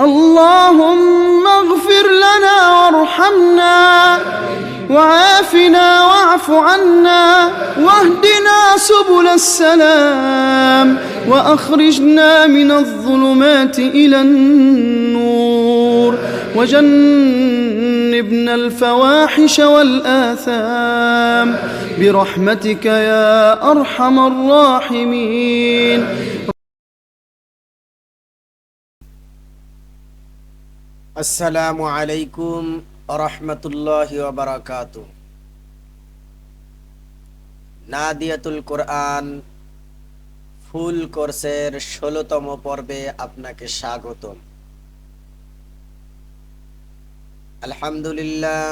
اللهم اغفر لنا وارحمنا وعافنا واعف عنا واهدنا سبل السلام وأخرجنا من الظلمات إلى النور. وجنبنا الفواحش والآثام. برحمتك يا أرحم الراحمين. আসসালামু আলাইকুম রহমতুল্লাহ বারাকাত নাদিয়াতুল কোরআন ফুল কোর্সের ষোলতম পর্বে আপনাকে স্বাগতম। আলহামদুলিল্লাহ,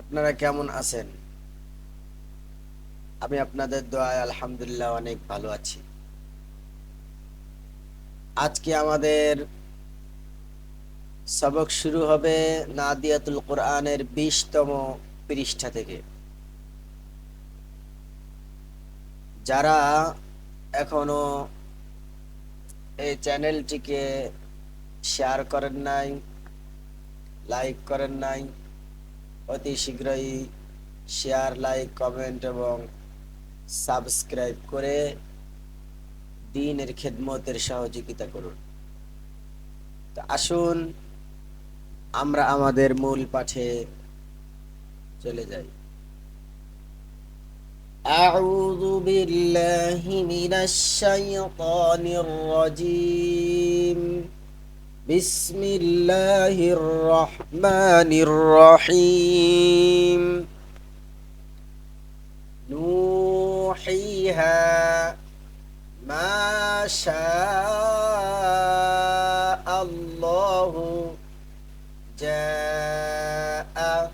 আপনারা কেমন আছেন? আমি আপনাদের দোয়ায় আলহামদুলিল্লাহ অনেক ভালো আছি। আজকে আমাদের সবক শুরু হবে নাদিয়াতুল কোরআনের বিশতম পৃষ্ঠা থেকে। যারা এখনও এই চ্যানেলটিকে শেয়ার করেন নাই, লাইক করেন নাই, অতি শীঘ্রই শেয়ার, লাইক, কমেন্ট এবং সাবস্ক্রাইব করে দিনের খেদমতের সহযোগিতা করুন। তো আসুন আমরা আমাদের মূল পাঠে চলে যাই أعوذ بالله من الشيطان الرجيم بسم الله الرحمن الرحيم نوحيها ما شاء جاء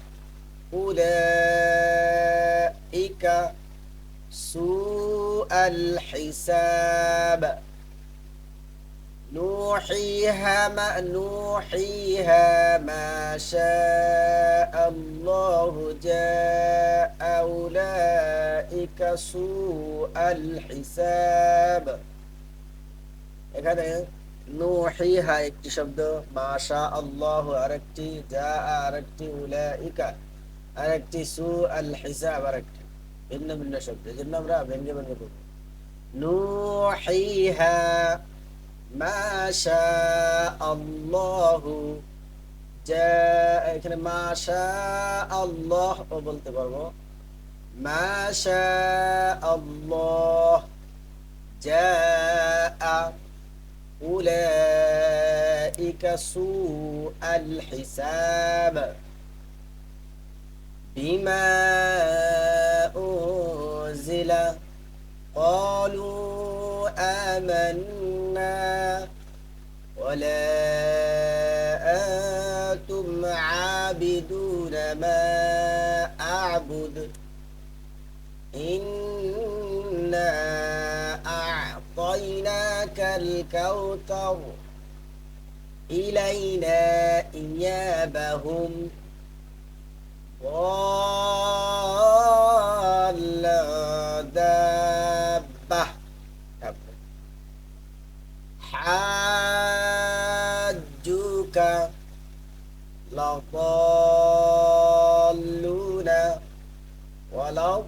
أولئك سوء الحساب نوحيها ما نوحيها ما شاء الله جاء أولئك سوء الحساب এখানে নুহিহা একটি শব্দ মাশা আল্লাহ আরেকটি যা আরেকটি, উলাইকা আরেকটি সু আল হিসাব আরেকটি। ভিন্ন ভিন্ন শব্দ জন্য আমরা ভেঙ্গে ভেঙ্গে বলব। নুহিহা মাশা আল্লাহ যা এখানে মাশা আল্লাহ ও বলতে পারব। মাশা আল্লাহ যা أولئك سوء الحساب بما أنزل. قالوا آمنا ولا أنتم عابدون ما أعبد. إنا أعطيناك الكوثر. إلينا إيابهم. ضال دابة. حاجوك لضالون. ولا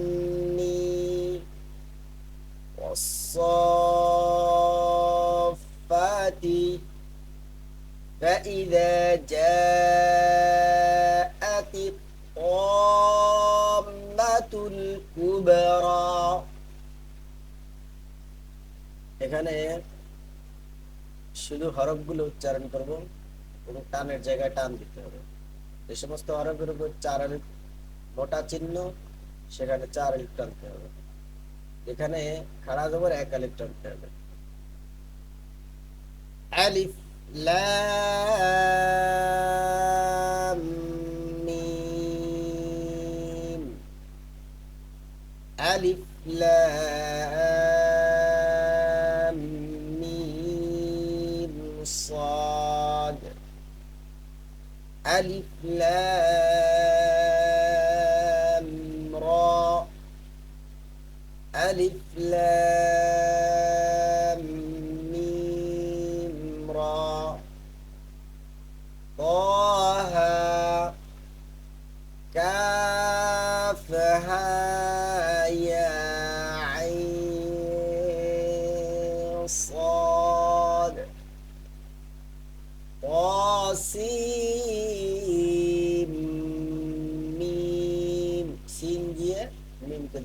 أتحاجوني والصافات فإذا جاءت الطامة الكبرى এখানে শুধু হরফগুলো উচ্চারণ করব এবং টানের জায়গায় টান দিতে হবে যে সমস্ত হরফের উপর চার আলিফ মোটা চিহ্ন, সেখানে চার আলিফ টানতে হবে এখানে খাড়া জবর এক আলিফ টানতে হবে আলিফ লাম ألف لام را ألف لام ميم را طه كافها يا عين صاد.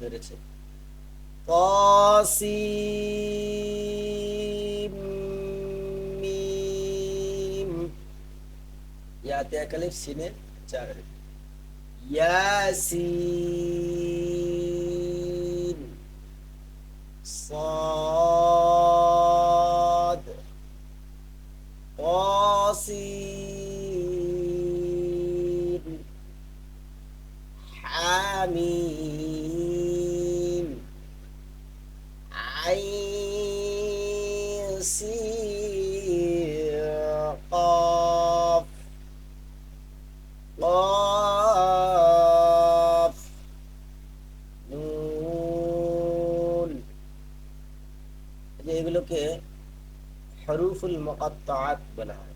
ধরেছে তাসিম ইয়াতে একালিফ সিনে চার ইয়াসিন। হরুফুল মুকাত্তাআত বলা হয়।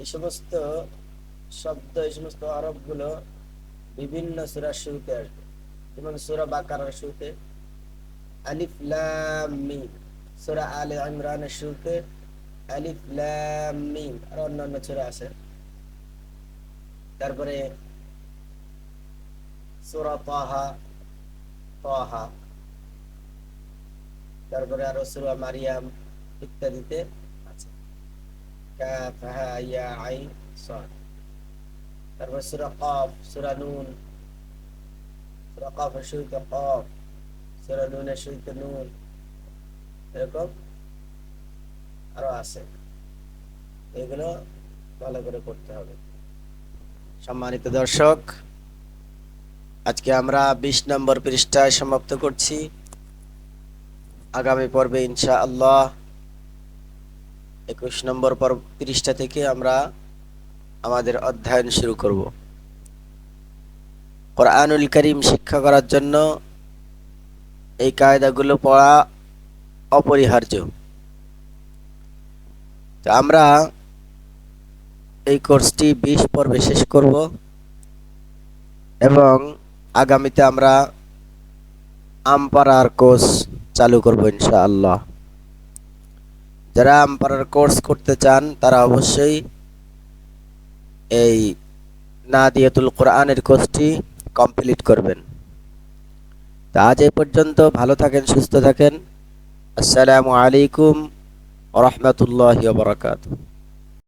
এই সমস্ত শব্দ, এই সমস্ত আরবগুলো বিভিন্ন সূরার শুরুতে আসবে। যেমন সূরা বাকারার শুরুতে আলিফ সূরা আলে ইমরানের শুরুতে আলিফ আর অন্যান্য সূরা আছে। তারপরে সূরা তাহা তাহা। তারপরে আরও সূরা মারিয়াম ইত্যাদিতে আছে। আরও আছে। এগুলো ভালো করে করতে হবে। সম্মানিত দর্শক, আজকে আমরা বিশ নম্বর পৃষ্ঠায় সমাপ্ত করছি। আগামী পর্বে ইনশা আল্লাহ একুশ নম্বর পর্ব পৃষ্ঠা থেকে আমরা আমাদের অধ্যয়ন শুরু করব। কোরআনুল করিম শিক্ষা করার জন্য এই কায়দাগুলো পড়া অপরিহার্য। তো আমরা এই কোর্সটি বিশ পর্বে শেষ করব এবং আগামীতে আমরা আমপারার কোর্স চালু করব ইনশাআল্লাহ। যারা আমপারার কোর্স করতে চান, তারা অবশ্যই এই নাদিয়াতুল কোরআনের কোর্সটি কমপ্লিট করবেন। তা আজ এ পর্যন্ত, ভালো থাকেন, সুস্থ থাকেন। আসসালামু আলাইকুম রহমতুল্লাহ বারকাত